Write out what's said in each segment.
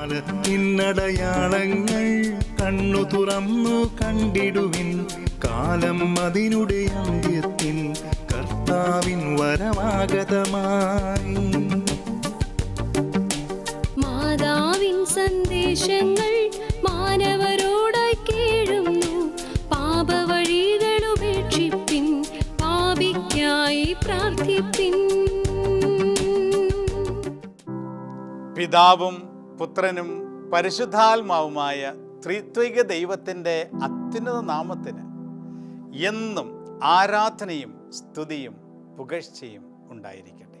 കാലത്തിനടയാളങ്ങൾ കണ്ണു തുറന്നു കണ്ടിടുവിൻ. കാലം അതിനുടെ അന്ത്യത്തിൽ കർത്താവിൻ വരമാഗതമായി മാതാവിൻ സന്ദേശങ്ങൾ മാനവരോടായി കേഴുന്നു. പാപവഴികൾ ഉപേക്ഷിപ്പിൻ പാപിക്കായി പ്രാർത്ഥിപ്പിൻ. പിതാവും പുത്രനും പരിശുദ്ധാത്മാവുമായ ത്രിത്വിക ദൈവത്തിന്റെ അത്യുന്നത നാമത്തിന് എന്നും ആരാധനയും സ്തുതിയും പുകഴ്ചയും ഉണ്ടായിരിക്കട്ടെ.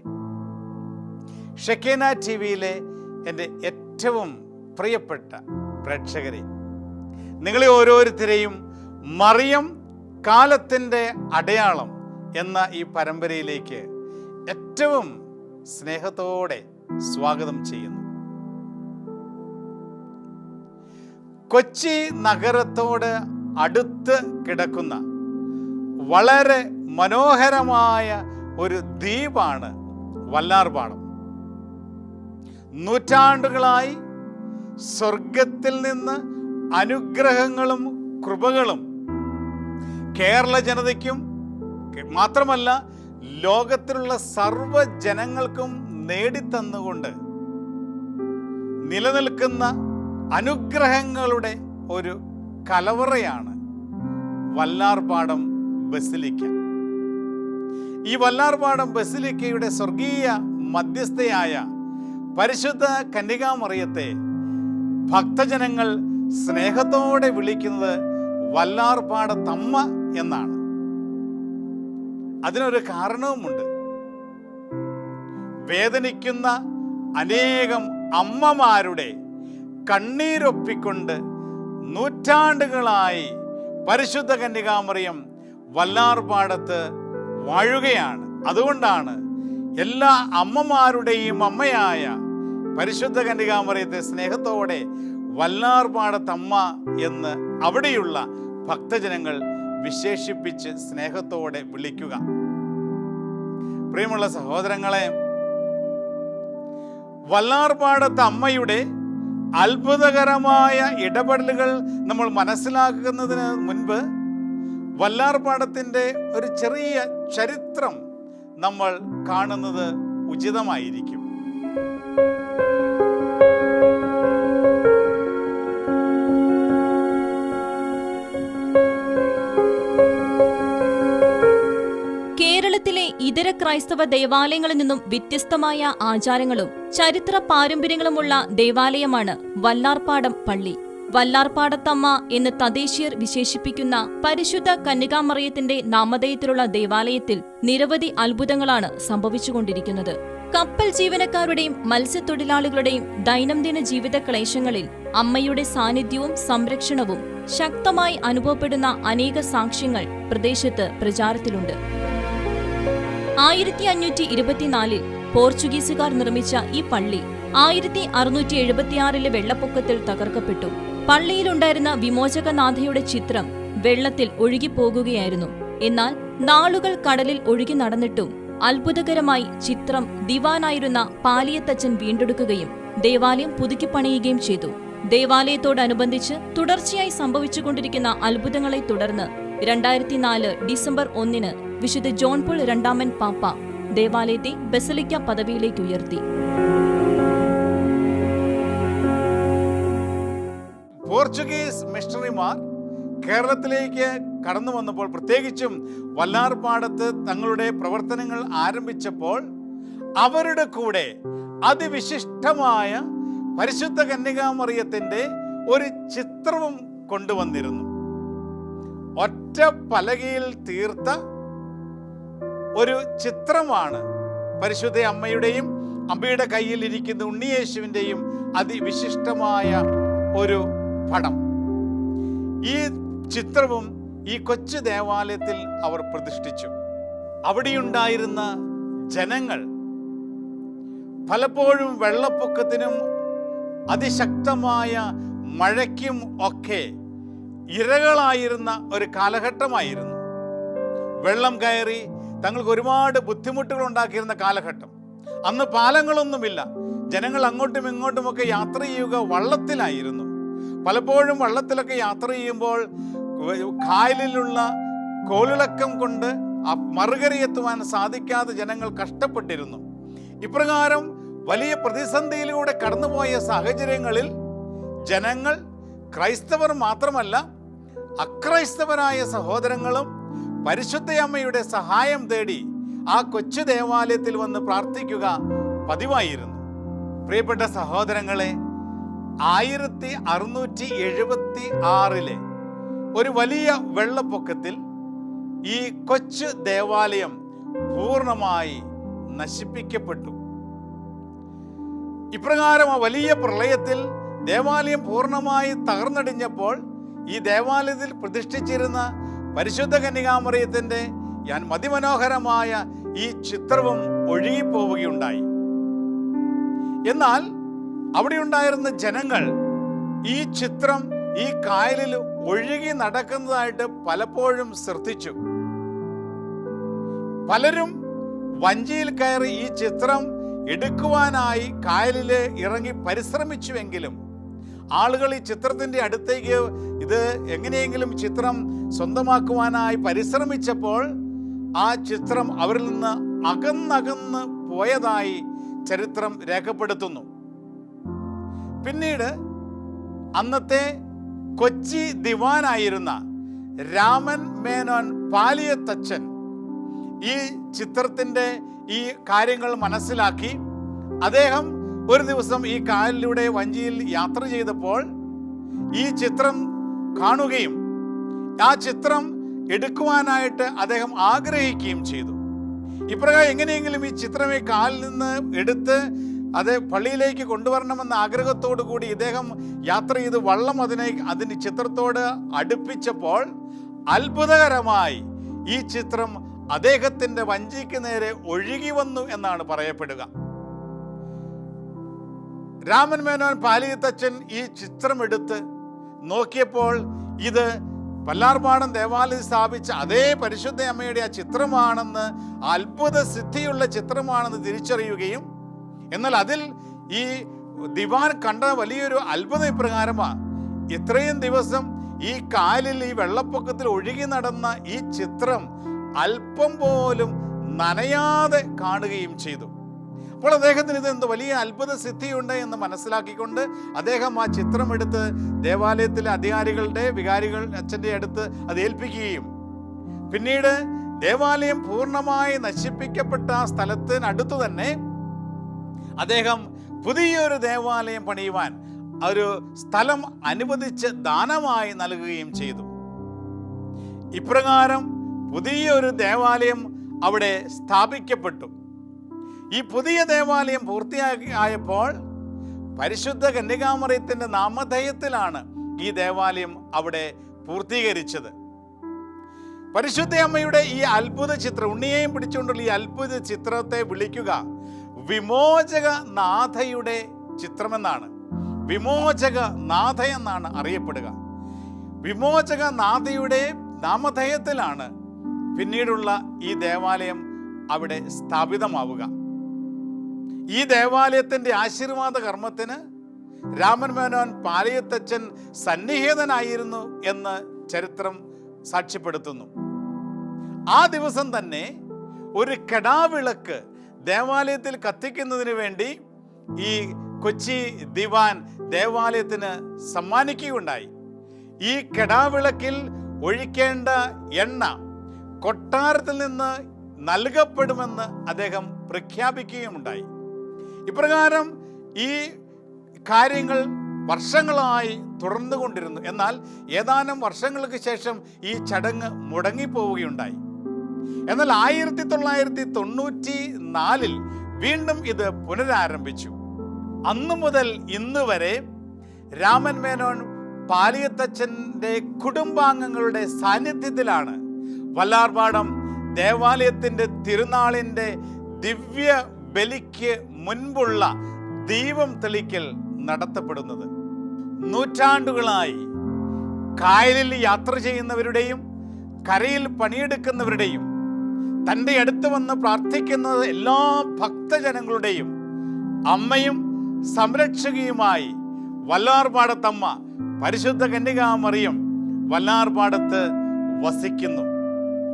ഷെക്കേന ടി വിയിലെ എന്റെ ഏറ്റവും പ്രിയപ്പെട്ട പ്രേക്ഷകരെ നിങ്ങളെ ഓരോരുത്തരെയും മറിയം കാലത്തിന്റെ അടയാളം എന്ന ഈ പരമ്പരയിലേക്ക് ഏറ്റവും സ്നേഹത്തോടെ സ്വാഗതം ചെയ്യുന്നു. കൊച്ചി നഗരത്തോട് അടുത്ത് കിടക്കുന്ന വളരെ മനോഹരമായ ഒരു ദ്വീപാണ് വല്ലാർപാടം. നൂറ്റാണ്ടുകളായി സ്വർഗത്തിൽ നിന്ന് അനുഗ്രഹങ്ങളും കൃപകളും കേരള ജനതയ്ക്കും മാത്രമല്ല ലോകത്തിലുള്ള സർവ ജനങ്ങൾക്കും നേടിത്തന്നുകൊണ്ട് നിലനിൽക്കുന്ന അനുഗ്രഹങ്ങളുടെ ഒരു കലവറയാണ് വല്ലാർപാടം ബസിലിക്ക. ഈ വല്ലാർപാടം ബസിലിക്കയുടെ സ്വർഗീയ മധ്യസ്ഥയായ പരിശുദ്ധ കന്യകാമറിയത്തെ ഭക്തജനങ്ങൾ സ്നേഹത്തോടെ വിളിക്കുന്നത് വല്ലാർപാടത്തമ്മ എന്നാണ്. അതിനൊരു കാരണവുമുണ്ട്. വേദനിക്കുന്ന അനേകം അമ്മമാരുടെ കണ്ണീരൊപ്പിക്കൊണ്ട് നൂറ്റാണ്ടുകളായി പരിശുദ്ധ കന്യകാമറിയം വല്ലാർപാടത്ത് വാഴുകയാണ്. അതുകൊണ്ടാണ് എല്ലാ അമ്മമാരുടെയും അമ്മയായ പരിശുദ്ധ കന്യകാമറിയത്തെ സ്നേഹത്തോടെ വല്ലാർപാടത്തമ്മ എന്ന് അവിടെയുള്ള ഭക്തജനങ്ങൾ വിശേഷിപ്പിച്ച് സ്നേഹത്തോടെ വിളിക്കുക. പ്രിയമുള്ള സഹോദരങ്ങളെ വല്ലാർപാടത്ത് അമ്മയുടെ അത്ഭുതകരമായ ഇടപെടലുകൾ നമ്മൾ മനസ്സിലാക്കുന്നതിന് മുൻപ് വല്ലാർപാടത്തിന്റെ ഒരു ചെറിയ ചരിത്രം നമ്മൾ കാണുന്നത് ഉചിതമായിരിക്കും. ക്രൈസ്തവ ദേവാലയങ്ങളിൽ നിന്നും വ്യത്യസ്തമായ ആചാരങ്ങളും ചരിത്ര പാരമ്പര്യങ്ങളുമുള്ള ദേവാലയമാണ് വല്ലാർപാടം പള്ളി. വല്ലാർപാടത്തമ്മ എന്ന് തദ്ദേശീയർ വിശേഷിപ്പിക്കുന്ന പരിശുദ്ധ കന്യകാമറിയത്തിന്റെ നാമധേയത്തിലുള്ള ദേവാലയത്തിൽ നിരവധി അത്ഭുതങ്ങളാണ് സംഭവിച്ചുകൊണ്ടിരിക്കുന്നത്. കപ്പൽ ജീവനക്കാരുടെയും മത്സ്യത്തൊഴിലാളികളുടെയും ദൈനംദിന ജീവിത ക്ലേശങ്ങളിൽ അമ്മയുടെ സാന്നിധ്യവും സംരക്ഷണവും ശക്തമായി അനുഭവപ്പെടുന്ന അനേക സാക്ഷ്യങ്ങൾ പ്രദേശത്ത് പ്രചാരത്തിലുണ്ട്. ആയിരത്തി അഞ്ഞൂറ്റി ഇരുപത്തിനാലിൽ പോർച്ചുഗീസുകാർ നിർമ്മിച്ച ഈ പള്ളി ആയിരത്തി അറുന്നൂറ്റി എഴുപത്തിയാറിലെ വെള്ളപ്പൊക്കത്തിൽ തകർക്കപ്പെട്ടു. പള്ളിയിലുണ്ടായിരുന്ന വിമോചകനാഥയുടെ ചിത്രം വെള്ളത്തിൽ ഒഴുകിപ്പോകുകയായിരുന്നു. എന്നാൽ നാളുകൾ കടലിൽ ഒഴുകി നടന്നിട്ടും അത്ഭുതകരമായി ചിത്രം ദിവാനായിരുന്ന പാലിയത്തച്ഛൻ വീണ്ടെടുക്കുകയും ദേവാലയം പുതുക്കിപ്പണിയുകയും ചെയ്തു. ദേവാലയത്തോടനുബന്ധിച്ച് തുടർച്ചയായി സംഭവിച്ചുകൊണ്ടിരിക്കുന്ന അത്ഭുതങ്ങളെ തുടർന്ന് രണ്ടായിരത്തി നാല് ഡിസംബർ ഒന്നിന് വിശുദ്ധ ജോൺ പോൾ രണ്ടാമൻ പാപ്പ ദേവാലയത്തെ ബസലിക്ക പദവിയിലേക്ക് ഉയർത്തി. പോർച്ചുഗീസ് മിഷണറിമാർ കേരളത്തിലേക്ക് കടന്നു വന്നപ്പോൾ പ്രത്യേകിച്ചും വല്ലാർപാടത്ത് തങ്ങളുടെ പ്രവർത്തനങ്ങൾ ആരംഭിച്ചപ്പോൾ അവരുടെ കൂടെ അതിവിശിഷ്ടമായ പരിശുദ്ധ കന്യകാമറിയത്തിന്റെ ഒരു ചിത്രവും കൊണ്ടുവന്നിരുന്നു. ഒറ്റ പലകയിൽ തീർത്ത ഒരു ചിത്രമാണ്. പരിശുദ്ധ അമ്മയുടെയും അമ്മയുടെ കയ്യിൽ ഇരിക്കുന്ന ഉണ്ണിയേശുവിന്റെയും അതിവിശിഷ്ടമായ ഒരു പടം. ഈ ചിത്രവും ഈ കൊച്ചു ദേവാലയത്തിൽ അവർ പ്രതിഷ്ഠിച്ചു. അവിടെയുണ്ടായിരുന്ന ജനങ്ങൾ പലപ്പോഴും വെള്ളപ്പൊക്കത്തിനും അതിശക്തമായ മഴയ്ക്കും ഒക്കെ ഇരകളായിരുന്ന ഒരു കാലഘട്ടമായിരുന്നു. വെള്ളം കയറി തങ്ങൾക്ക് ഒരുപാട് ബുദ്ധിമുട്ടുകൾ ഉണ്ടാക്കിയിരുന്ന കാലഘട്ടം. അന്ന് പാലങ്ങളൊന്നുമില്ല. ജനങ്ങൾ അങ്ങോട്ടും ഇങ്ങോട്ടുമൊക്കെ യാത്ര ചെയ്യുക വള്ളത്തിലായിരുന്നു. പലപ്പോഴും വള്ളത്തിലൊക്കെ യാത്ര ചെയ്യുമ്പോൾ കായലിലുള്ള കോളിളക്കം കൊണ്ട് മറുകരയെത്തുവാൻ സാധിക്കാതെ ജനങ്ങൾ കഷ്ടപ്പെട്ടിരുന്നു. ഇപ്രകാരം വലിയ പ്രതിസന്ധിയിലൂടെ കടന്നുപോയ സാഹചര്യങ്ങളിൽ ജനങ്ങൾ ക്രൈസ്തവർ മാത്രമല്ല അക്രൈസ്തവരായ സഹോദരങ്ങളും പരിശുദ്ധയമ്മയുടെ സഹായം തേടി ആ കൊച്ചു ദേവാലയത്തിൽ വന്ന് പ്രാർത്ഥിക്കുക പതിവായിരുന്നു. പ്രിയപ്പെട്ട സഹോദരങ്ങളെ ആയിരത്തി അറുന്നൂറ്റി എഴുപത്തി ആറിലെ ഒരു വലിയ വെള്ളപ്പൊക്കത്തിൽ ഈ കൊച്ചു ദേവാലയം പൂർണമായി നശിപ്പിക്കപ്പെട്ടു. ഇപ്രകാരം ആ വലിയ പ്രളയത്തിൽ ദേവാലയം പൂർണമായി തകർന്നടിഞ്ഞപ്പോൾ ഈ ദേവാലയത്തിൽ പ്രതിഷ്ഠിച്ചിരുന്ന പരിശുദ്ധ കന്യകാമറിയത്തിന്റെ ഞാൻ മതിമനോഹരമായ ഈ ചിത്രവും ഒഴുകിപ്പോവുകയുണ്ടായി. എന്നാൽ അവിടെ ഉണ്ടായിരുന്ന ജനങ്ങൾ ഈ ചിത്രം ഈ കായലിൽ ഒഴുകി നടക്കുന്നതായിട്ട് പലപ്പോഴും ശ്രദ്ധിച്ചു. പലരും വഞ്ചിയിൽ കയറി ഈ ചിത്രം എടുക്കുവാനായി കായലിൽ ഇറങ്ങി പരിശ്രമിച്ചുവെങ്കിലും ആളുകൾ ഈ ചിത്രത്തിന്റെ അടുത്തേക്ക് ഇത് എങ്ങനെയെങ്കിലും ചിത്രം സ്വന്തമാക്കുവാനായി പരിശ്രമിച്ചപ്പോൾ ആ ചിത്രം അവരിൽ നിന്ന് അകന്നകന്ന് പോയതായി ചരിത്രം രേഖപ്പെടുത്തുന്നു. പിന്നീട് അന്നത്തെ കൊച്ചി ദിവാനായിരുന്ന രാമൻ മേനോൻ പാലിയത്തച്ഛൻ ഈ ചിത്രത്തിന്റെ ഈ കാര്യങ്ങൾ മനസ്സിലാക്കി അദ്ദേഹം ഒരു ദിവസം ഈ കാലിലൂടെ വഞ്ചിയിൽ യാത്ര ചെയ്തപ്പോൾ ഈ ചിത്രം കാണുകയും ആ ചിത്രം എടുക്കുവാനായിട്ട് അദ്ദേഹം ആഗ്രഹിക്കുകയും ചെയ്തു. ഇപ്രകാരം എങ്ങനെയെങ്കിലും ഈ ചിത്രം ഈ കാലിൽ നിന്ന് എടുത്ത് അത് പള്ളിയിലേക്ക് കൊണ്ടുവരണമെന്ന ആഗ്രഹത്തോടു കൂടി ഇദ്ദേഹം യാത്ര ചെയ്ത് വള്ളം അതിനെ അതിന് ചിത്രത്തോട് അടുപ്പിച്ചപ്പോൾ അത്ഭുതകരമായി ഈ ചിത്രം അദ്ദേഹത്തിന്റെ വഞ്ചിക്ക് നേരെ ഒഴുകി വന്നു എന്നാണ് പറയപ്പെടുക. രാമൻ മേനോൻ പാലിയത്തച്ഛൻ ഈ ചിത്രമെടുത്ത് നോക്കിയപ്പോൾ ഇത് പല്ലാർപാടം ദേവാലയം സ്ഥാപിച്ച അതേ പരിശുദ്ധ അമ്മയുടെ ആ ചിത്രമാണെന്ന് അത്ഭുത സിദ്ധിയുള്ള ചിത്രമാണെന്ന് തിരിച്ചറിയുകയും എന്നാൽ അതിൽ ഈ ദിവാൻ കണ്ട വലിയൊരു അത്ഭുത ഇപ്രകാരമാണ് ഇത്രയും ദിവസം ഈ കാലിൽ ഈ വെള്ളപ്പൊക്കത്തിൽ ഒഴുകി നടന്ന ഈ ചിത്രം അല്പം പോലും നനയാതെ കാണുകയും ചെയ്തു. അപ്പോൾ അദ്ദേഹത്തിന് ഇത് എന്ത് വലിയ അത്ഭുത സിദ്ധിയുണ്ട് എന്ന് മനസ്സിലാക്കിക്കൊണ്ട് അദ്ദേഹം ആ ചിത്രമെടുത്ത് ദേവാലയത്തിലെ അധികാരികളുടെ വികാരികൾ അച്ഛന്റെ അടുത്ത് അത് ഏൽപ്പിക്കുകയും. പിന്നീട് ദേവാലയം പൂർണമായി നശിപ്പിക്കപ്പെട്ട ആ സ്ഥലത്തിനടുത്ത് തന്നെ അദ്ദേഹം പുതിയൊരു ദേവാലയം പണിയുവാൻ ഒരു സ്ഥലം അനുവദിച്ച് ദാനമായി നൽകുകയും ചെയ്തു. ഇപ്രകാരം പുതിയൊരു ദേവാലയം അവിടെ സ്ഥാപിക്കപ്പെട്ടു. ഈ പുതിയ ദേവാലയം പൂർത്തിയാക്കി ആയപ്പോൾ പരിശുദ്ധ കന്യകാമറിയത്തിന്റെ നാമധേയത്തിലാണ് ഈ ദേവാലയം അവിടെ പൂർത്തീകരിച്ചത്. പരിശുദ്ധ അമ്മയുടെ ഈ അത്ഭുത ചിത്രം ഉണ്ണിയെയും പിടിച്ചുകൊണ്ടുള്ള ഈ അത്ഭുത ചിത്രത്തെ വിളിക്കുക വിമോചക നാഥയുടെ ചിത്രമെന്നാണ്. വിമോചക നാഥ എന്നാണ് അറിയപ്പെടുക. വിമോചക നാഥയുടെ നാമധേയത്തിലാണ് പിന്നീടുള്ള ഈ ദേവാലയം അവിടെ സ്ഥാപിതമാവുക. ഈ ദേവാലയത്തിന്റെ ആശീർവാദ കർമ്മത്തിന് രാമൻ മേനോൻ പാലയത്തച്ഛൻ സന്നിഹിതനായിരുന്നു എന്ന് ചരിത്രം സാക്ഷ്യപ്പെടുത്തുന്നു. ആ ദിവസം തന്നെ ഒരു കെടാവിളക്ക് ദേവാലയത്തിൽ കത്തിക്കുന്നതിന് വേണ്ടി ഈ കൊച്ചി ദിവാൻ ദേവാലയത്തിന് സമ്മാനിക്കുകയുണ്ടായി. ഈ കെടാവിളക്കിൽ ഒഴിക്കേണ്ട എണ്ണ കൊട്ടാരത്തിൽ നിന്ന് നൽകപ്പെടുമെന്ന് അദ്ദേഹം പ്രഖ്യാപിക്കുകയുമുണ്ടായി. ഇപ്രകാരം ഈ കാര്യങ്ങൾ വർഷങ്ങളായി തുടർന്നു കൊണ്ടിരുന്നു. എന്നാൽ ഏതാനും വർഷങ്ങൾക്ക് ശേഷം ഈ ചടങ്ങ് മുടങ്ങിപ്പോവുകയുണ്ടായി. എന്നാൽ ആയിരത്തി തൊള്ളായിരത്തി തൊണ്ണൂറ്റി നാലിൽ വീണ്ടും ഇത് പുനരാരംഭിച്ചു. അന്നു മുതൽ ഇന്ന് വരെ രാമൻ മേനോൻ പാലിയത്തച്ഛന്റെ കുടുംബാംഗങ്ങളുടെ സാന്നിധ്യത്തിലാണ് വല്ലാർപാടം ദേവാലയത്തിന്റെ തിരുനാളിന്റെ ദിവ്യ ബലിക്ക് മുൻപുള്ള ദീപം തെളിക്കൽ നടത്തപ്പെടുന്നത്. നൂറ്റാണ്ടുകളായി കായലിൽ യാത്ര ചെയ്യുന്നവരുടെയും കരയിൽ പണിയെടുക്കുന്നവരുടെയും തന്റെ അടുത്ത് വന്ന് പ്രാർത്ഥിക്കുന്നത് എല്ലാ ഭക്തജനങ്ങളുടെയും അമ്മയും സംരക്ഷകയുമായി വല്ലാർപാടത്തമ്മ പരിശുദ്ധ കന്യകാമറിയം വല്ലാർപാടത്ത് വസിക്കുന്നു.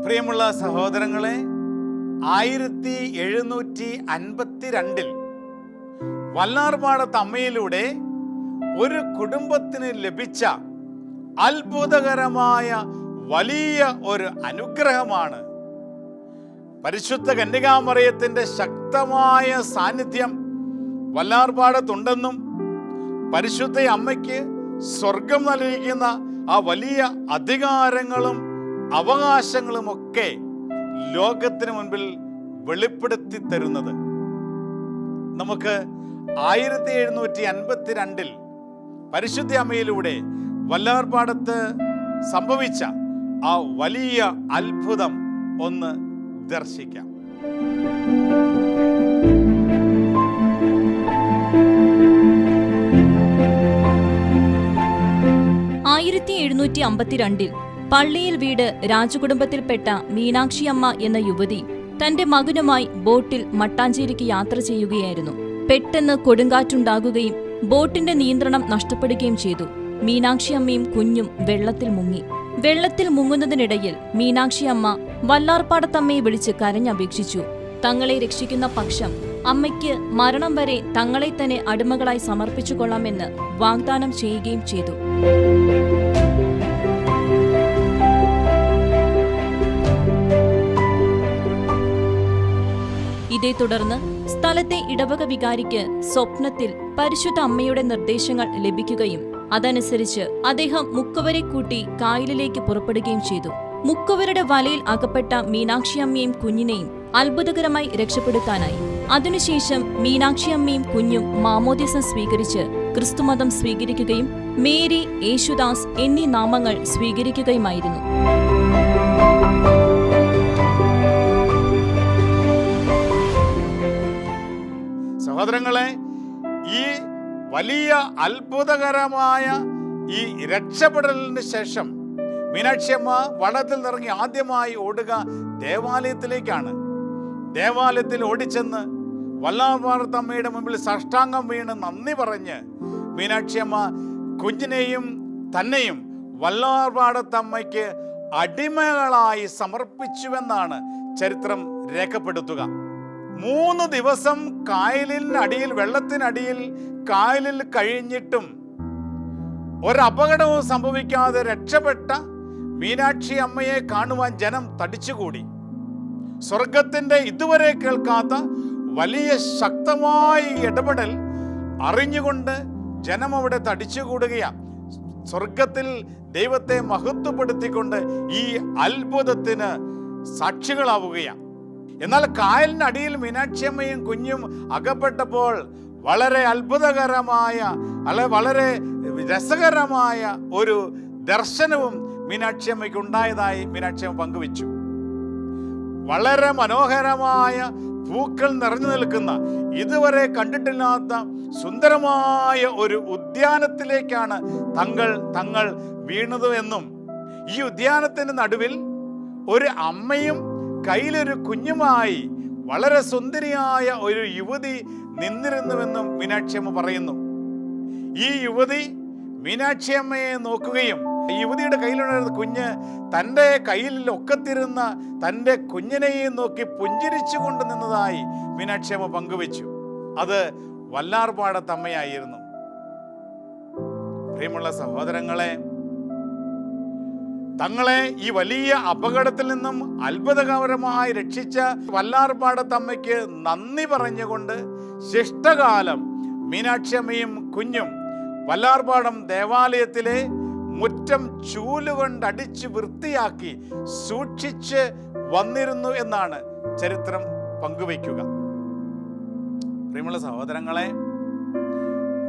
പ്രിയമുള്ള സഹോദരങ്ങളെ ആയിരത്തി എഴുന്നൂറ്റി അൻപത്തി രണ്ടിൽ വല്ലാർപാടത്ത് അമ്മയിലൂടെ ഒരു കുടുംബത്തിന് ലഭിച്ച അത്ഭുതകരമായ വലിയ ഒരു അനുഗ്രഹമാണ്. പരിശുദ്ധ കന്യകാമറിയത്തിന്റെ ശക്തമായ സാന്നിധ്യം വല്ലാർപാടത്തുണ്ടെന്നും പരിശുദ്ധ അമ്മയ്ക്ക് സ്വർഗം നൽകിയിരിക്കുന്ന ആ വലിയ അധികാരങ്ങളും അവകാശങ്ങളും ഒക്കെ ലോകത്തിന് മുൻപിൽ വെളിപ്പെടുത്തി തരുന്നത്. നമുക്ക് ആയിരത്തി എഴുന്നൂറ്റി അൻപത്തി രണ്ടിൽ പരിശുദ്ധ അമ്മയിലൂടെ വല്ലാർപാടത്ത് സംഭവിച്ച ആ വലിയ അത്ഭുതം ഒന്ന് ദർശിക്കാം. ആയിരത്തി എഴുന്നൂറ്റി അമ്പത്തിരണ്ടിൽ പള്ളിയിൽ വീട് രാജകുടുംബത്തിൽപ്പെട്ട മീനാക്ഷിയമ്മ എന്ന യുവതി തന്റെ മകനുമായി ബോട്ടിൽ മട്ടാഞ്ചേരിക്ക് യാത്ര ചെയ്യുകയായിരുന്നു. പെട്ടെന്ന് കൊടുങ്കാറ്റുണ്ടാകുകയും ബോട്ടിന്റെ നിയന്ത്രണം നഷ്ടപ്പെടുകയും ചെയ്തു. മീനാക്ഷിയമ്മയും കുഞ്ഞും വെള്ളത്തിൽ മുങ്ങി. വെള്ളത്തിൽ മുങ്ങുന്നതിനിടയിൽ മീനാക്ഷിയമ്മ വല്ലാർപ്പാടത്തമ്മയെ വിളിച്ച് കരഞ്ഞപേക്ഷിച്ചു. തങ്ങളെ രക്ഷിക്കുന്ന പക്ഷം അമ്മയ്ക്ക് മരണം വരെ തങ്ങളെ തന്നെ അടിമകളായി സമർപ്പിച്ചുകൊള്ളാമെന്ന് വാഗ്ദാനം ചെയ്യുകയും ചെയ്തു. ഇതേ തുടർന്ന് സ്ഥലത്തെ ഇടവക വികാരിക്ക് സ്വപ്നത്തിൽ പരിശുദ്ധ അമ്മയുടെ നിർദ്ദേശങ്ങൾ ലഭിക്കുകയും അതനുസരിച്ച് അദ്ദേഹം മുക്കവരെ കൂട്ടി കായലിലേക്ക് പുറപ്പെടുകയും ചെയ്തു. മുക്കവരുടെ വലയിൽ അകപ്പെട്ട മീനാക്ഷിയമ്മയും കുഞ്ഞിനെയും അത്ഭുതകരമായി രക്ഷപ്പെടുത്താനായി. അതിനുശേഷം മീനാക്ഷിയമ്മയും കുഞ്ഞും മാമോദിസം സ്വീകരിച്ച് ക്രിസ്തുമതം സ്വീകരിക്കുകയും മേരി യേശുദാസ് എന്നീ നാമങ്ങൾ സ്വീകരിക്കുകയുമായിരുന്നു. സഹോദരങ്ങളെ ഈ വലിയ അത്ഭുതകരമായ ഈ രക്ഷപ്പെടലിന് ശേഷം മീനാക്ഷിയമ്മ വള്ളത്തിൽ നിറങ്ങി ആദ്യമായി ഓടുക ദേവാലയത്തിലേക്കാണ്. ദേവാലയത്തിൽ ഓടിച്ചെന്ന് വല്ലാഭാർത്തമ്മയുടെ മുമ്പിൽ സാഷ്ടാംഗം വീണ് നന്ദി പറഞ്ഞ് മീനാക്ഷിയമ്മ കുഞ്ഞിനെയും തന്നെയും വല്ലാർപാടത്തമ്മയ്ക്ക് അടിമകളായി സമർപ്പിച്ചുവെന്നാണ് ചരിത്രം രേഖപ്പെടുത്തുക. മൂന്ന് ദിവസം കായലിനടിയിൽ വെള്ളത്തിനടിയിൽ കായലിൽ കഴിഞ്ഞിട്ടും ഒരപകടവും സംഭവിക്കാതെ രക്ഷപ്പെട്ട മീനാക്ഷി അമ്മയെ കാണുവാൻ ജനം തടിച്ചുകൂടി. സ്വർഗത്തിന്റെ ഇതുവരെ കേൾക്കാത്ത വലിയ ശക്തമായ ഇടപെടൽ അറിഞ്ഞുകൊണ്ട് ജനം അവിടെ തടിച്ചുകൂടുകയാണ് സ്വർഗത്തിൽ ദൈവത്തെ മഹത്വപ്പെടുത്തിക്കൊണ്ട് ഈ അത്ഭുതത്തിന് സാക്ഷികളാവുകയാണ് എന്നാൽ കായലിനടിയിൽ മീനാക്ഷിയമ്മയും കുഞ്ഞും അകപ്പെട്ടപ്പോൾ വളരെ അത്ഭുതകരമായ അല്ലെ വളരെ രസകരമായ ഒരു ദർശനവും മീനാക്ഷിയമ്മയ്ക്ക് ഉണ്ടായതായി മീനാക്ഷിയമ്മ പങ്കുവച്ചു. വളരെ മനോഹരമായ പൂക്കൾ നിറഞ്ഞു നിൽക്കുന്ന ഇതുവരെ കണ്ടിട്ടില്ലാത്ത സുന്ദരമായ ഒരു ഉദ്യാനത്തിലേക്കാണ് തങ്ങൾ തങ്ങൾ വീണത് എന്നും ഈ ഉദ്യാനത്തിന് നടുവിൽ ഒരു അമ്മയും കയ്യിലൊരു കുഞ്ഞുമായി വളരെ സുന്ദരിയായ ഒരു യുവതി നിന്നിരുന്നുവെന്നും മീനാക്ഷിയമ്മ പറയുന്നു. ഈ യുവതി മീനാക്ഷിയമ്മയെ നോക്കുകയും യുവതിയുടെ കയ്യിലുണ്ടായിരുന്ന കുഞ്ഞ് തന്റെ കയ്യിൽ ഒക്കത്തിരുന്ന തന്റെ കുഞ്ഞിനെയും നോക്കി പുഞ്ചിരിച്ചു കൊണ്ട് നിന്നതായി മീനാക്ഷിയമ്മ പങ്കുവെച്ചു. അത് വല്ലാർപാടത്തമ്മയായിരുന്നു പ്രിയമുള്ള സഹോദരങ്ങളെ തങ്ങളെ ഈ വലിയ അപകടത്തിൽ നിന്നും അത്ഭുതകരമായി രക്ഷിച്ച വല്ലാർപാടത്തമ്മയ്ക്ക് നന്ദി പറഞ്ഞുകൊണ്ട് ശിഷ്ടകാലം മീനാക്ഷമ്മയും കുഞ്ഞും വല്ലാർപാടം ദേവാലയത്തിലെ മുറ്റം ചൂലുകൊണ്ടടിച്ച് വൃത്തിയാക്കി സൂക്ഷിച്ച് വന്നിരുന്നു എന്നാണ് ചരിത്രം പങ്കുവയ്ക്കുക. പ്രിയമുള്ള സഹോദരങ്ങളെ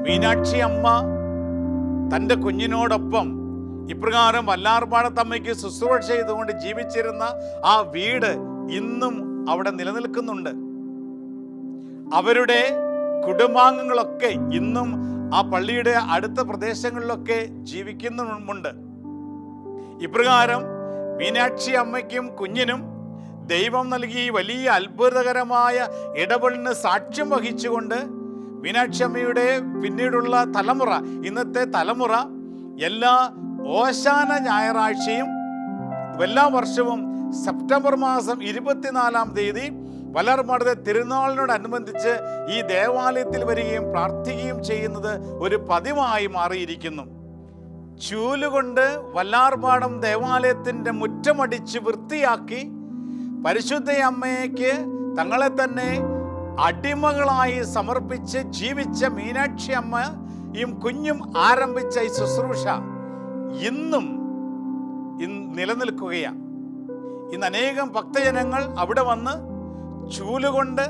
മീനാക്ഷി അമ്മ തന്റെ കുഞ്ഞിനോടൊപ്പം ഇപ്രകാരം വല്ലാർപാടത്തമ്മയ്ക്ക് ശുശ്രൂഷ ചെയ്തുകൊണ്ട് ജീവിച്ചിരുന്ന ആ വീട് ഇന്നും അവിടെ നിലനിൽക്കുന്നുണ്ട്. അവരുടെ കുടുംബാംഗങ്ങളൊക്കെ ഇന്നും ആ പള്ളിയുടെ അടുത്ത പ്രദേശങ്ങളിലൊക്കെ ജീവിക്കുന്നുമുണ്ട്. ഇപ്രകാരം മീനാക്ഷി അമ്മയ്ക്കും കുഞ്ഞിനും ദൈവം നൽകി വലിയ അത്ഭുതകരമായ ഇടപെടലിന് സാക്ഷ്യം വഹിച്ചുകൊണ്ട് മീനാക്ഷി അമ്മയുടെ പിന്നീടുള്ള തലമുറ ഇന്നത്തെ തലമുറ എല്ലാ ഓശാന ഞായറാഴ്ചയും എല്ലാ വർഷവും സെപ്റ്റംബർ മാസം ഇരുപത്തിനാലാം തീയതി വലർമടത്തെ തിരുനാളിനോടനുബന്ധിച്ച് ഈ ദേവാലയത്തിൽ വരികയും പ്രാർത്ഥിക്കുകയും ചെയ്യുന്നത് ഒരു പതിവായി മാറിയിരിക്കുന്നു. ചൂലുകൊണ്ട് വല്ലാർപാടം ദേവാലയത്തിന്റെ മുറ്റമടിച്ച് വൃത്തിയാക്കി പരിശുദ്ധ അമ്മയ്ക്ക് തങ്ങളെ തന്നെ അടിമകളായി സമർപ്പിച്ച് ജീവിച്ച മീനാക്ഷി അമ്മയും കുഞ്ഞും ആരംഭിച്ച ഈ ശുശ്രൂഷ. ഇന്നും ഇന്ന് നിലനിൽക്കുകയാണ്. ഇന്ന് അനേകം ഭക്തജനങ്ങൾ അവിടെ വന്ന് ചൂലുകൊണ്ട്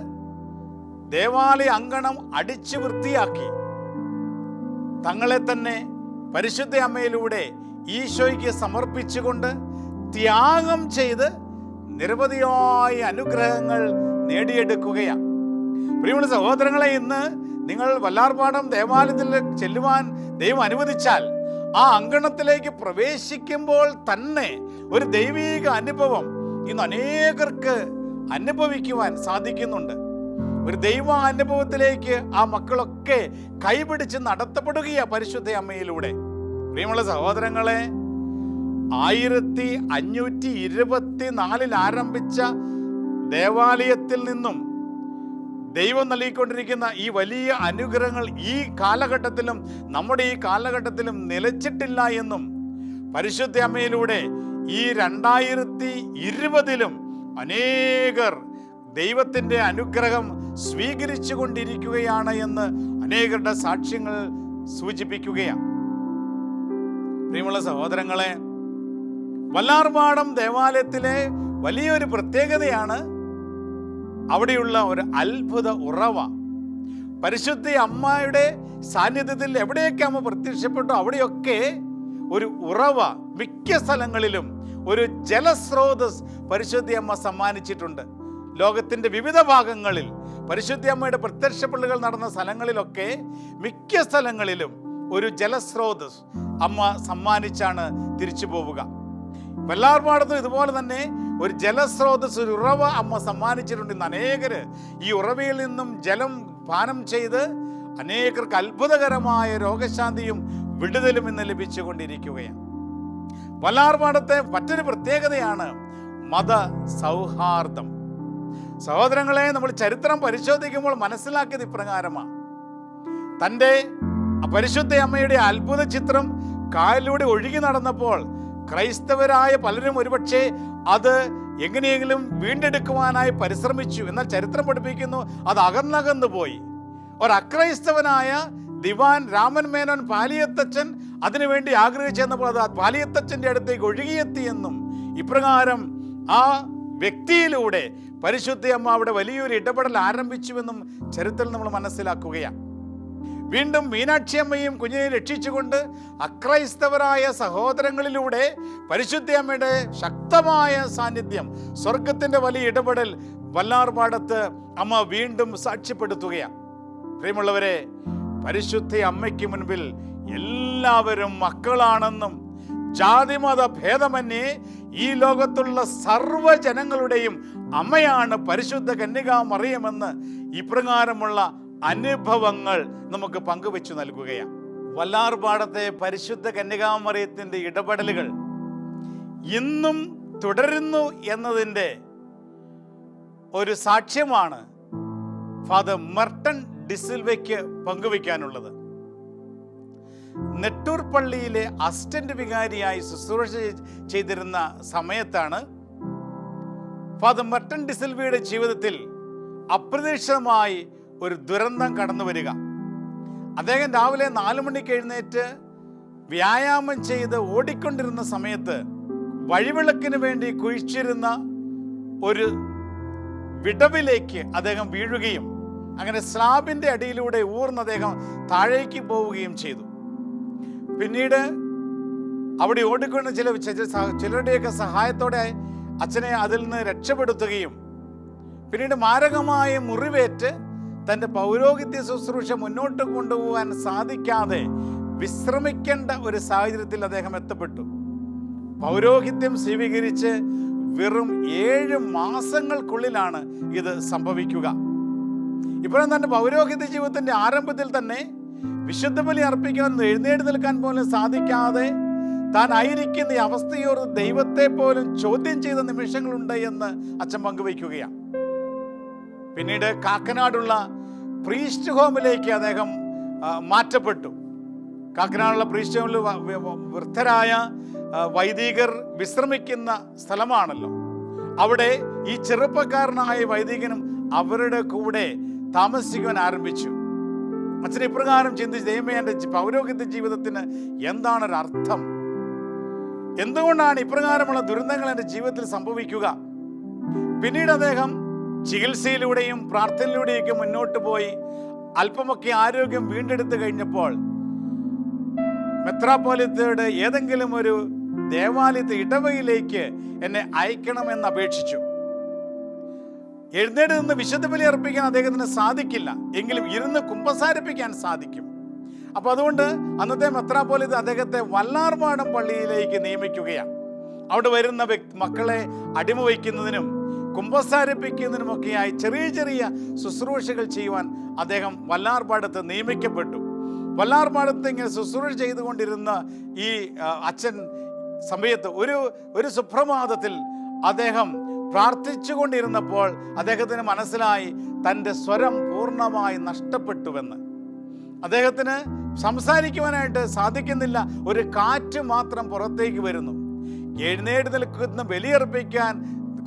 ദേവാലയ അങ്കണം അടിച്ചു വൃത്തിയാക്കി. തങ്ങളെ തന്നെ പരിശുദ്ധ അമ്മയിലൂടെ ഈശോയ്ക്ക് സമർപ്പിച്ചുകൊണ്ട് ത്യാഗം ചെയ്ത് നിരവധിയായ അനുഗ്രഹങ്ങൾ നേടിയെടുക്കുകയാണ്. പ്രിയമുള്ള സഹോദരങ്ങളെ ഇന്ന് നിങ്ങൾ വല്ലാർപാടം ദേവാലയത്തിൽ ചെല്ലുവാൻ ദൈവം അനുവദിച്ചാൽ ആ അങ്കണത്തിലേക്ക് പ്രവേശിക്കുമ്പോൾ തന്നെ ഒരു ദൈവീക അനുഭവം ഇന്ന് അനേകർക്ക് അനുഭവിക്കുവാൻ സാധിക്കുന്നുണ്ട്. ഒരു ദൈവ അനുഭവത്തിലേക്ക് ആ മക്കളൊക്കെ കൈപിടിച്ച് നടത്തപ്പെടുകയാണ് പരിശുദ്ധ അമ്മയിലൂടെ. പ്രിയമുള്ള സഹോദരങ്ങളെ ആയിരത്തി അഞ്ഞൂറ്റി ഇരുപത്തി നാലിൽ ആരംഭിച്ച ദേവാലയത്തിൽ നിന്നും ദൈവം നൽകിക്കൊണ്ടിരിക്കുന്ന ഈ വലിയ അനുഗ്രഹങ്ങൾ ഈ കാലഘട്ടത്തിലും നമ്മുടെ ഈ കാലഘട്ടത്തിലും നിലച്ചിട്ടില്ല എന്നും പരിശുദ്ധ അമ്മയിലൂടെ ഈ രണ്ടായിരത്തി ഇരുപതിലും അനേകർ ദൈവത്തിന്റെ അനുഗ്രഹം സ്വീകരിച്ചു കൊണ്ടിരിക്കുകയാണ് എന്ന് അനേകരുടെ സാക്ഷ്യങ്ങൾ സൂചിപ്പിക്കുകയാണ്. പ്രിയമുള്ള സഹോദരങ്ങളെ വല്ലാർപാടം ദേവാലയത്തിലെ വലിയൊരു പ്രത്യേകതയാണ് അവിടെയുള്ള ഒരു അത്ഭുത ഉറവ. പരിശുദ്ധ അമ്മയുടെ സാന്നിധ്യത്തിൽ എവിടെയൊക്കെ അമ്മ പ്രത്യക്ഷപ്പെട്ടു അവിടെയൊക്കെ ഒരു ഉറവ മിക്ക സ്ഥലങ്ങളിലും ഒരു ജലസ്രോതസ് പരിശുദ്ധി അമ്മ സമ്മാനിച്ചിട്ടുണ്ട്. ലോകത്തിന്റെ വിവിധ ഭാഗങ്ങളിൽ പരിശുദ്ധി അമ്മയുടെ പ്രത്യക്ഷപ്പെടലുകൾ നടന്ന സ്ഥലങ്ങളിലൊക്കെ മിക്ക സ്ഥലങ്ങളിലും ഒരു ജലസ്രോതസ് അമ്മ സമ്മാനിച്ചാണ് തിരിച്ചു പോവുക. വല്ലാർപാടത്തും ഇതുപോലെ തന്നെ ഒരു ജലസ്രോതസ് ഒരു ഉറവ അമ്മ സമ്മാനിച്ചിട്ടുണ്ട് അനേകർ ഈ ഉറവയിൽ നിന്നും ജലം പാനം ചെയ്ത് അനേകർക്ക് അത്ഭുതകരമായ രോഗശാന്തിയും വിടുതലും ഇന്ന് ലഭിച്ചുകൊണ്ടിരിക്കുകയാണ്. വല്ലാർപാടത്തെ മറ്റൊരു പ്രത്യേകതയാണ് മത സൗഹാർദ്ദം. സഹോദരങ്ങളെ നമ്മൾ ചരിത്രം പരിശോധിക്കുമ്പോൾ മനസ്സിലാക്കിയത് ഇപ്രകാരമാണ്. തന്റെ പരിശുദ്ധ അമ്മയുടെ അത്ഭുത ചിത്രം കായലിലൂടെ ഒഴുകി നടന്നപ്പോൾ ക്രൈസ്തവരായ പലരും ഒരുപക്ഷെ അത് എങ്ങനെയെങ്കിലും വീണ്ടെടുക്കുവാനായി പരിശ്രമിച്ചു എന്നാൽ ചരിത്രം പഠിപ്പിക്കുന്നു. അത് അകന്നകന്നു പോയി. ഒരക്രൈസ്തവനായ ദിവാൻ രാമൻ മേനോൻ പാലിയത്തച്ഛൻ അതിനുവേണ്ടി ആഗ്രഹിച്ചെന്നപ്പോൾ അത് പാലിയത്തച്ഛന്റെ അടുത്തേക്ക് ഒഴുകിയെത്തിയെന്നും ഇപ്രകാരം ആ വ്യക്തിയിലൂടെ പരിശുദ്ധ അമ്മ അവിടെ വലിയൊരു ഇടപെടൽ ആരംഭിച്ചുവെന്നും ചരിത്രം നമ്മൾ മനസ്സിലാക്കുകയാണ്. വീണ്ടും മീനാക്ഷിയമ്മയും കുഞ്ഞിനെ രക്ഷിച്ചുകൊണ്ട് അക്രൈസ്തവരായ സഹോദരങ്ങളിലൂടെ പരിശുദ്ധ അമ്മയുടെ ശക്തമായ സാന്നിധ്യം സ്വർഗത്തിന്റെ വലിയ ഇടപെടൽ വല്ലാർപാടത്ത് അമ്മ വീണ്ടും സാക്ഷ്യപ്പെടുത്തുകയാണ്. പ്രിയമുള്ളവരെ പരിശുദ്ധ അമ്മയ്ക്ക് മുൻപിൽ എല്ലാവരും മക്കളാണെന്നും ജാതിമത ഭേദമന്യേ ഈ ലോകത്തുള്ള സർവജനങ്ങളുടെയും അമ്മയാണ് പരിശുദ്ധ കന്യകാ മറിയമെന്ന് ഇപ്രകാരമുള്ള അനുഭവങ്ങൾ നമുക്ക് പങ്കുവെച്ചു നൽകുകയാണ്. വല്ലാർപാടത്തെ പരിശുദ്ധ കന്യകാമറിയത്തിന്റെ ഇടപെടലുകൾ ഇന്നും തുടരുന്നു എന്നതിന്റെ ഒരു സാക്ഷ്യമാണ് ഫാദർ മർട്ടൺ ഡിസിൽവയ്ക്ക് പങ്കുവയ്ക്കാനുള്ളത്. നെട്ടൂർ പള്ളിയിലെ അസിസ്റ്റന്റ് വികാരിയായി ശുശ്രൂഷ ചെയ്തിരുന്ന സമയത്താണ് ഫാദർ മർട്ടൺ ഡിസിൽവയുടെ ജീവിതത്തിൽ അപ്രതീക്ഷിതമായി ഒരു ദുരന്തം കടന്നു വരിക. അദ്ദേഹം രാവിലെ നാലു മണിക്ക് എഴുന്നേറ്റ് വ്യായാമം ചെയ്ത് ഓടിക്കൊണ്ടിരുന്ന സമയത്ത് വഴിവിളക്കിന് വേണ്ടി കുഴിച്ചിരുന്ന ഒരു വിടവിലേക്ക് അദ്ദേഹം വീഴുകയും അങ്ങനെ സ്ലാബിന്റെ അടിയിലൂടെ ഊർന്ന് അദ്ദേഹം താഴേക്ക് പോവുകയും ചെയ്തു. പിന്നീട് അവിടെ ഓടിക്കൊണ്ട് ചില ചില- ചിലരുടെയൊക്കെ സഹായത്തോടെ അച്ഛനെ അതിൽ നിന്ന് രക്ഷപ്പെടുത്തുകയും പിന്നീട് മാരകമായ മുറിവേറ്റ് തന്റെ പൗരോഹിത്യ ശുശ്രൂഷ മുന്നോട്ട് കൊണ്ടുപോകാൻ സാധിക്കാതെ വിശ്രമിക്കേണ്ട ഒരു സാഹചര്യത്തിൽ അദ്ദേഹം എത്തപ്പെട്ടു. പൗരോഹിത്യം സ്വീകരിച്ച് വെറും ഏഴ് മാസങ്ങൾക്കുള്ളിലാണ് ഇത് സംഭവിക്കുക. ഇപ്പോഴും തന്റെ പൗരോഹിത്യ ജീവിതത്തിന്റെ ആരംഭത്തിൽ തന്നെ വിശുദ്ധ ബലി അർപ്പിക്കാൻ എഴുന്നേറ്റ് നിൽക്കാൻ പോലും സാധിക്കാതെ താൻ ആയിരിക്കുന്ന ഈ അവസ്ഥയോർത്ത് ദൈവത്തെ പോലും ചോദ്യം ചെയ്ത നിമിഷങ്ങളുണ്ട് എന്ന് അച്ഛൻ പങ്കുവയ്ക്കുകയാണ്. പിന്നീട് കാക്കനാടുള്ള പ്രീസ്റ്റ് ഹോമിലേക്ക് അദ്ദേഹം മാറ്റപ്പെട്ടു. കാക്കനാടുള്ള പ്രീസ്റ്റ് ഹോമിൽ വൃദ്ധരായ വൈദികർ വിശ്രമിക്കുന്ന സ്ഥലമാണല്ലോ. അവിടെ ഈ ചെറുപ്പക്കാരനായ വൈദികനും അവരുടെ കൂടെ താമസിക്കുവാൻ ആരംഭിച്ചു. അച്ഛൻ ഇപ്രകാരം ചിന്തിച്ച് ദൈവമേ എന്റെ പൗരോഹിത്യ ജീവിതത്തിന് എന്താണ് ഒരു അർത്ഥം എന്തുകൊണ്ടാണ് ഇപ്രകാരമുള്ള ദുരന്തങ്ങൾ എന്റെ ജീവിതത്തിൽ സംഭവിക്കുക? പിന്നീട് അദ്ദേഹം ചികിത്സയിലൂടെയും പ്രാർത്ഥനയിലൂടെയൊക്കെ മുന്നോട്ട് പോയി അല്പമൊക്കെ ആരോഗ്യം വീണ്ടെടുത്തു കഴിഞ്ഞപ്പോൾ മെത്രാപ്പോലിത്തയുടെ ഏതെങ്കിലും ഒരു ദേവാലയത്തെ ഇടവയിലേക്ക് എന്നെ അയക്കണമെന്ന് അപേക്ഷിച്ചു. എഴുന്നേറ്റ് നിന്ന് വിശുദ്ധ ബലി അർപ്പിക്കാൻ അദ്ദേഹത്തിന് സാധിക്കില്ല. എങ്കിലും ഇരുന്ന് കുമ്പസാരിപ്പിക്കാൻ സാധിക്കും. അപ്പോൾ അതുകൊണ്ട് അന്നത്തെ മെത്രാപ്പോലിത്ത അദ്ദേഹത്തെ വല്ലാർപാടം പള്ളിയിലേക്ക് നിയമിക്കുകയാണ്. അവിടെ വരുന്ന മക്കളെ അടിമ വയ്ക്കുന്നതിനും കുമ്പസാരിപ്പിക്കുന്നതിനുമൊക്കെയായി ചെറിയ ചെറിയ ശുശ്രൂഷകൾ ചെയ്യുവാൻ അദ്ദേഹം വല്ലാർപാടത്ത് നിയമിക്കപ്പെട്ടു. വല്ലാർപാടത്ത് ഇങ്ങനെ ശുശ്രൂഷ ചെയ്തുകൊണ്ടിരുന്ന ഈ അച്ഛൻ സമയത്ത് ഒരു ഒരു സുപ്രഭാതത്തിൽ അദ്ദേഹം പ്രാർത്ഥിച്ചുകൊണ്ടിരുന്നപ്പോൾ അദ്ദേഹത്തിന് മനസ്സിലായി തന്റെ സ്വരം പൂർണമായി നഷ്ടപ്പെട്ടുവെന്ന്. അദ്ദേഹത്തിന് സംസാരിക്കുവാനായിട്ട് സാധിക്കുന്നില്ല. ഒരു കാറ്റ് മാത്രം പുറത്തേക്ക് വരുന്നു. എഴുന്നേറ്റ് നിൽക്കുന്ന ബലിയർപ്പിക്കാൻ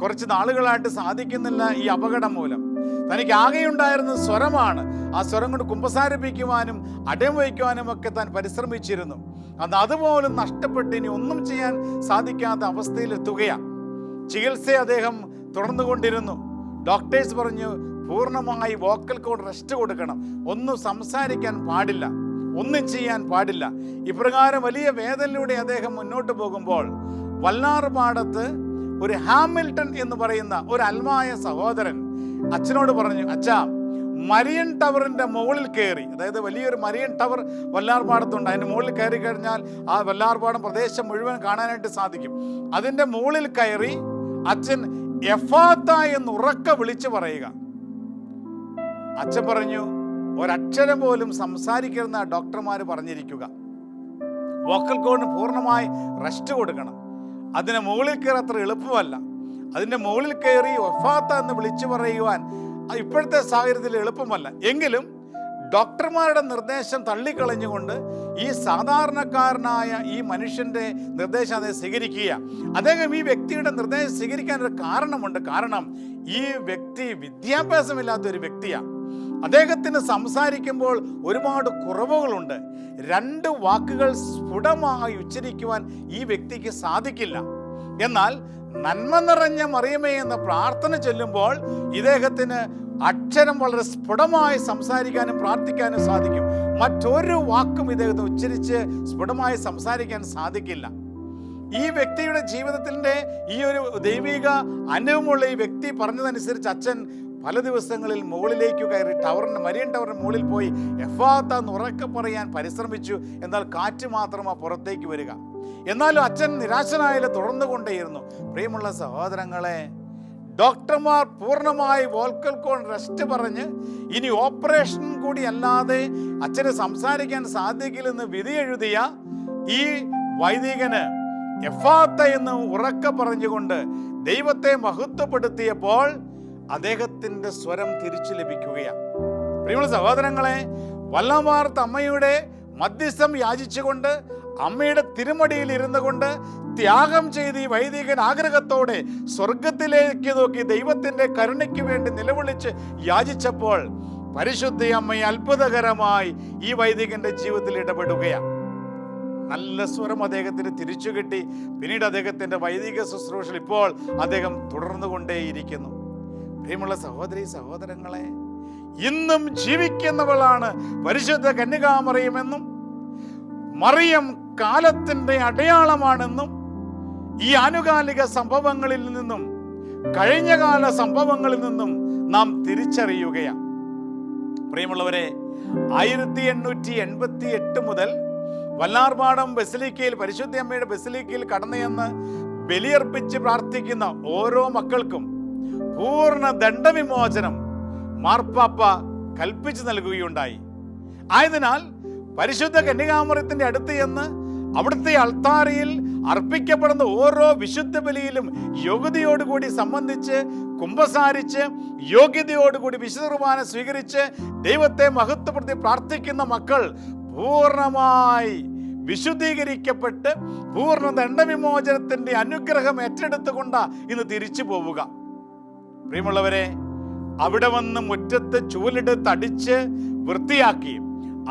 കുറച്ച് നാളുകളായിട്ട് സാധിക്കുന്നില്ല ഈ അപകടം മൂലം. തനിക്ക് ആകെയുണ്ടായിരുന്ന സ്വരമാണ് ആ സ്വരം കൊണ്ട് കുമ്പസാരിപ്പിക്കുവാനും അടയം വയ്ക്കുവാനും ഒക്കെ താൻ പരിശ്രമിച്ചിരുന്നു. അന്ന് അതുപോലും നഷ്ടപ്പെട്ട് ഇനി ഒന്നും ചെയ്യാൻ സാധിക്കാത്ത അവസ്ഥയിലെത്തുകയാണ് ചികിത്സ അദ്ദേഹം തുടർന്നുകൊണ്ടിരുന്നു. ഡോക്ടേഴ്സ് പറഞ്ഞു പൂർണമായി വോക്കൽ കോഡ് റെസ്റ്റ് കൊടുക്കണം. ഒന്നും സംസാരിക്കാൻ പാടില്ല. ഒന്നും ചെയ്യാൻ പാടില്ല. ഇപ്രകാരം വലിയ വേദനയിലൂടെ അദ്ദേഹം മുന്നോട്ട് പോകുമ്പോൾ വല്ലാർപാടത്ത് ഒരു ഹാമിൽട്ടൺ എന്ന് പറയുന്ന ഒരു അൽമായ സഹോദരൻ അച്ഛനോട് പറഞ്ഞു അച്ഛാ മരിയൻ ടവറിന്റെ മുകളിൽ കയറി. അതായത് വലിയൊരു മരിയൻ ടവർ വല്ലാർപാടത്തുണ്ട് അതിന്റെ മുകളിൽ കയറി കഴിഞ്ഞാൽ ആ വല്ലാർപാടം പ്രദേശം മുഴുവൻ കാണാനായിട്ട് സാധിക്കും. അതിന്റെ മുകളിൽ കയറി അച്ഛൻ എഫാത്ത എന്ന് ഉറക്ക വിളിച്ചു പറയുക. അച്ഛൻ പറഞ്ഞു ഒരക്ഷരം പോലും സംസാരിക്കരുന്ന ഡോക്ടർമാർ പറഞ്ഞിരിക്കുക. വോക്കൽ കോഡിന് പൂർണമായി റെസ്റ്റ് കൊടുക്കണം. അതിന് മുകളിൽ കയറി അത്ര എളുപ്പമല്ല. അതിന്റെ മുകളിൽ കയറി ഒഫാത്ത എന്ന് വിളിച്ചു പറയുവാൻ ഇപ്പോഴത്തെ സാഹചര്യത്തിൽ എളുപ്പമല്ല. എങ്കിലും ഡോക്ടർമാരുടെ നിർദ്ദേശം തള്ളിക്കളഞ്ഞുകൊണ്ട് ഈ സാധാരണക്കാരനായ ഈ മനുഷ്യന്റെ നിർദ്ദേശം അദ്ദേഹം സ്വീകരിക്കുക. അദ്ദേഹം ഈ വ്യക്തിയുടെ നിർദ്ദേശം സ്വീകരിക്കാൻ ഒരു കാരണമുണ്ട്. കാരണം ഈ വ്യക്തി വിദ്യാഭ്യാസമില്ലാത്ത ഒരു വ്യക്തിയാണ് അദ്ദേഹത്തിന് സംസാരിക്കുമ്പോൾ ഒരുപാട് കുറവുകളുണ്ട്. രണ്ട് വാക്കുകൾ സ്ഫുടമായി ഉച്ചരിക്കുവാൻ ഈ വ്യക്തിക്ക് സാധിക്കില്ല. എന്നാൽ നന്മ നിറഞ്ഞ മറിയമേ എന്ന പ്രാർത്ഥന ചെല്ലുമ്പോൾ ഇദ്ദേഹത്തിന് അക്ഷരം വളരെ സ്ഫുടമായി സംസാരിക്കാനും പ്രാർത്ഥിക്കാനും സാധിക്കും. മറ്റൊരു വാക്കും ഇദ്ദേഹത്തെ ഉച്ചരിച്ച് സ്ഫുടമായി സംസാരിക്കാൻ സാധിക്കില്ല. ഈ വ്യക്തിയുടെ ജീവിതത്തിന്റെ ഈ ഒരു ദൈവിക അനുഭവമുള്ള ഈ വ്യക്തി പറഞ്ഞതനുസരിച്ച് അച്ഛൻ പല ദിവസങ്ങളിൽ മുകളിലേക്ക് കയറി ടവറിന് മരിയൻ ടവറിന് മുകളിൽ പോയി എഫാത്ത എന്ന് ഉറക്കെ പറയാൻ പരിശ്രമിച്ചു. എന്നാൽ കാറ്റ് മാത്രമാ പുറത്തേക്ക് വരിക. എന്നാലും അച്ഛൻ നിരാശനായാലും തുടർന്നു കൊണ്ടേയിരുന്നു പ്രിയമുള്ള സഹോദരങ്ങളെ ഡോക്ടർമാർ പൂർണമായി വോൾക്കൽ കോൺ റെസ്റ്റ് പറഞ്ഞ് ഇനി ഓപ്പറേഷൻ കൂടി അല്ലാതെ അച്ഛന് സംസാരിക്കാൻ സാധിക്കില്ലെന്ന് വിധി എഴുതിയ ഈ വൈദികന് എഫാത്ത എന്ന് ഉറക്ക പറഞ്ഞുകൊണ്ട് ദൈവത്തെ മഹത്വപ്പെടുത്തിയപ്പോൾ അദ്ദേഹത്തിന്റെ സ്വരം തിരിച്ചു ലഭിക്കുകയാണ്. പ്രിയമുള്ള സഹോദരങ്ങളെ വല്ലമാർത്ത അമ്മയുടെ മധ്യസ്ഥം യാചിച്ചുകൊണ്ട് അമ്മയുടെ തിരുമടിയിൽ ഇരുന്നു കൊണ്ട് ത്യാഗം ചെയ്ത് ഈ വൈദികൻ ആഗ്രഹത്തോടെ സ്വർഗത്തിലേക്ക് നോക്കി ദൈവത്തിന്റെ കരുണയ്ക്ക് വേണ്ടി നിലവിളിച്ച് യാചിച്ചപ്പോൾ പരിശുദ്ധ അമ്മ അത്ഭുതകരമായി ഈ വൈദികന്റെ ജീവിതത്തിൽ ഇടപെടുകയാണ്. നല്ല സ്വരം അദ്ദേഹത്തിന് തിരിച്ചു കിട്ടി. പിന്നീട് അദ്ദേഹത്തിന്റെ വൈദിക ശുശ്രൂഷ ഇപ്പോൾ അദ്ദേഹം തുടർന്നുകൊണ്ടേയിരിക്കുന്നു. പ്രിയമുള്ള സഹോദരി സഹോദരങ്ങളെ ഇന്നും ജീവിക്കുന്നവളാണ് പരിശുദ്ധ കന്യകാമറിയുമെന്നും മറിയം കാലത്തിന്റെ അടയാളമാണെന്നും ഈ ആനുകാലിക സംഭവങ്ങളിൽ നിന്നും കഴിഞ്ഞകാല സംഭവങ്ങളിൽ നിന്നും നാം തിരിച്ചറിയുകയാണ്. പ്രിയമുള്ളവരെ ആയിരത്തി എണ്ണൂറ്റി എൺപത്തി എട്ട് മുതൽ വല്ലാർപാടം ബസിലിക്കയിൽ പരിശുദ്ധ അമ്മയുടെ ബസിലിക്കയിൽ കടന്നു ചെന്ന് ബലിയർപ്പിച്ച് പ്രാർത്ഥിക്കുന്ന ഓരോ മക്കൾക്കും പൂർണ ദണ്ഡവിമോചനം മാർപ്പാപ്പ കൽപ്പിച്ചു നൽകുകയുണ്ടായി. ആയതിനാൽ പരിശുദ്ധ കന്യകാമൃത്തിന്റെ അടുത്ത് ചെന്ന് അവിടുത്തെ അൾത്താരയിൽ അർപ്പിക്കപ്പെടുന്ന ഓരോ വിശുദ്ധ ബലിയിലും യോഗ്യതയോടുകൂടി സംബന്ധിച്ച് കുംഭസാരിച്ച് യോഗ്യതയോടുകൂടി വിശുദ്ധ കുർബാന സ്വീകരിച്ച് ദൈവത്തെ മഹത്വപ്പെടുത്തി പ്രാർത്ഥിക്കുന്ന മക്കൾ പൂർണമായി വിശുദ്ധീകരിക്കപ്പെട്ട് പൂർണ ദണ്ഡവിമോചനത്തിന്റെ അനുഗ്രഹം ഏറ്റെടുത്തുകൊണ്ട് ഇന്ന് തിരിച്ചു പോവുക. പ്രിയമുള്ളവരെ അവിടെ വന്ന് മുറ്റത്ത് ചൂലെടുത്ത് അടിച്ച് വൃത്തിയാക്കി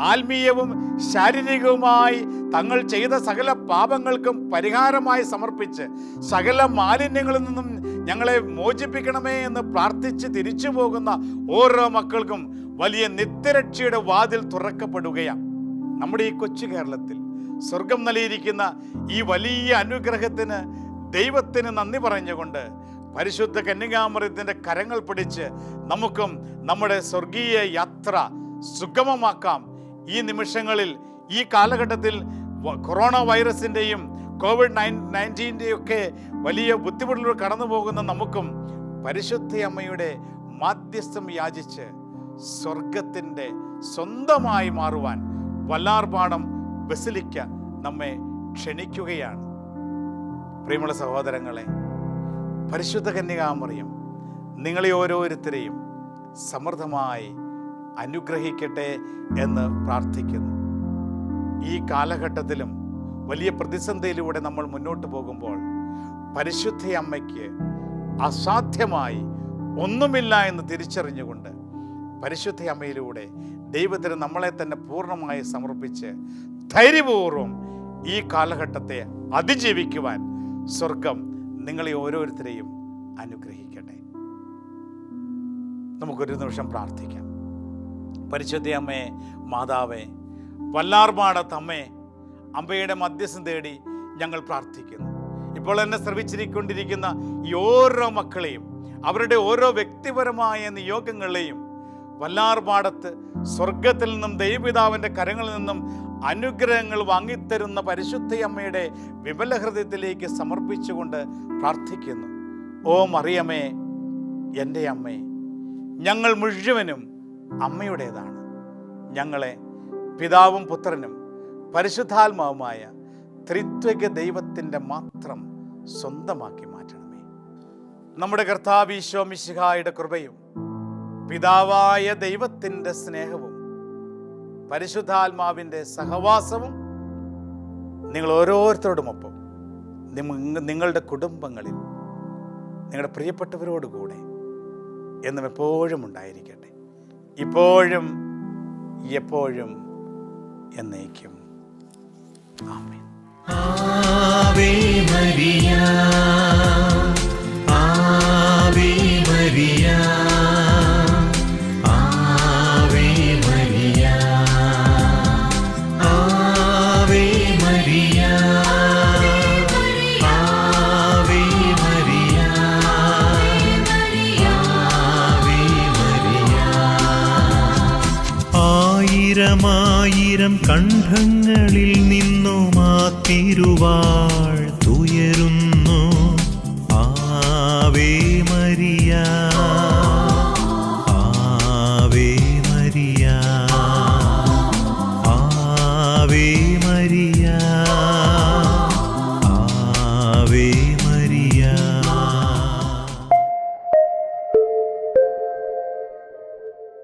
ആത്മീയവും ശാരീരികവുമായി തങ്ങൾ ചെയ്ത സകല പാപങ്ങൾക്കും പരിഹാരമായി സമർപ്പിച്ച് സകല മാലിന്യങ്ങളിൽ നിന്നും ഞങ്ങളെ മോചിപ്പിക്കണമേ എന്ന് പ്രാർത്ഥിച്ച് തിരിച്ചു പോകുന്ന ഓരോ മക്കൾക്കും വലിയ നിത്യരക്ഷയുടെ വാതിൽ തുറക്കപ്പെടുകയാണ്. നമ്മുടെ ഈ കൊച്ചു കേരളത്തിൽ സ്വർഗം നൽകിയിരിക്കുന്ന ഈ വലിയ അനുഗ്രഹത്തിന് ദൈവത്തിന് നന്ദി പറഞ്ഞുകൊണ്ട് പരിശുദ്ധ കന്യകാമൃതത്തിന്റെ കരങ്ങൾ പിടിച്ച് നമുക്കും നമ്മുടെ സ്വർഗീയ യാത്ര സുഗമമാക്കാം. ഈ നിമിഷങ്ങളിൽ ഈ കാലഘട്ടത്തിൽ കൊറോണ വൈറസിന്റെയും കോവിഡ് നയൻ നയന്റീന്റെയും ഒക്കെ വലിയ ബുദ്ധിമുട്ടിലൂടെ കടന്നു പോകുന്ന നമുക്കും പരിശുദ്ധ അമ്മയുടെ മാധ്യസ്ഥം യാചിച്ച് സ്വർഗത്തിന്റെ സ്വന്തമായി മാറുവാൻ വല്ലാർപാടം ബസിലിക്ക നമ്മെ ക്ഷണിക്കുകയാണ്. പ്രിയമുള്ള സഹോദരങ്ങളെ പരിശുദ്ധ കന്യകാമറിയം. നിങ്ങളെ ഓരോരുത്തരെയും സമൃദ്ധമായി അനുഗ്രഹിക്കട്ടെ എന്ന് പ്രാർത്ഥിക്കുന്നു. ഈ കാലഘട്ടത്തിലും വലിയ പ്രതിസന്ധിയിലൂടെ നമ്മൾ മുന്നോട്ട് പോകുമ്പോൾ പരിശുദ്ധ അമ്മയ്ക്ക് അസാധ്യമായി ഒന്നുമില്ല എന്ന് തിരിച്ചറിഞ്ഞുകൊണ്ട് പരിശുദ്ധ അമ്മയിലൂടെ ദൈവത്തിന് നമ്മളെ തന്നെ പൂർണമായി സമർപ്പിച്ച് ധൈര്യപൂർവം ഈ കാലഘട്ടത്തെ അതിജീവിക്കുവാൻ സ്വർഗം നിങ്ങളെ ഓരോരുത്തരെയും അനുഗ്രഹിക്കട്ടെ. നമുക്കൊരു നിമിഷം പ്രാർത്ഥിക്കാം. പരിശുദ്ധ അമ്മേ മാതാവേ വല്ലാർപാടത്ത് അമ്മേ അമ്മയുടെ മധ്യസ്ഥം തേടി ഞങ്ങൾ പ്രാർത്ഥിക്കുന്നു. ഇപ്പോൾ എന്നെ ശ്രമിച്ചിരിക്കൊണ്ടിരിക്കുന്ന ഈ ഓരോ മക്കളെയും അവരുടെ ഓരോ വ്യക്തിപരമായ നിയോഗങ്ങളെയും വല്ലാർപാടത്ത് സ്വർഗത്തിൽ നിന്നും ദൈവപിതാവിന്റെ കരങ്ങളിൽ നിന്നും അനുഗ്രഹങ്ങൾ വാങ്ങിത്തരുന്ന പരിശുദ്ധ അമ്മയുടെ വിമല ഹൃദയത്തിലേക്ക് സമർപ്പിച്ചുകൊണ്ട് പ്രാർത്ഥിക്കുന്നു. ഓ മറിയമ്മേ എന്റെ അമ്മേ ഞങ്ങൾ മുഴുവനും അമ്മയുടേതാണ്. ഞങ്ങളെ പിതാവും പുത്രനും പരിശുദ്ധാത്മാവുമായ ത്രിത്വക ദൈവത്തിന്റെ മാത്രം സ്വന്തമാക്കി മാറ്റണമേ. നമ്മുടെ കർത്താവ് ഈശോ മിശിഹായുടെ കൃപയും പിതാവായ ദൈവത്തിന്റെ സ്നേഹവും പരിശുദ്ധാത്മാവിന്റെ സഹവാസവും നിങ്ങൾ ഓരോരുത്തരോടുമൊപ്പം നിങ്ങ- നിങ്ങളുടെ കുടുംബങ്ങളിൽ നിങ്ങളുടെ പ്രിയപ്പെട്ടവരോടുകൂടെ എന്നും എപ്പോഴും ഉണ്ടായിരിക്കട്ടെ. ഇപ്പോഴും എപ്പോഴും എന്നേക്കും. ആമേൻ.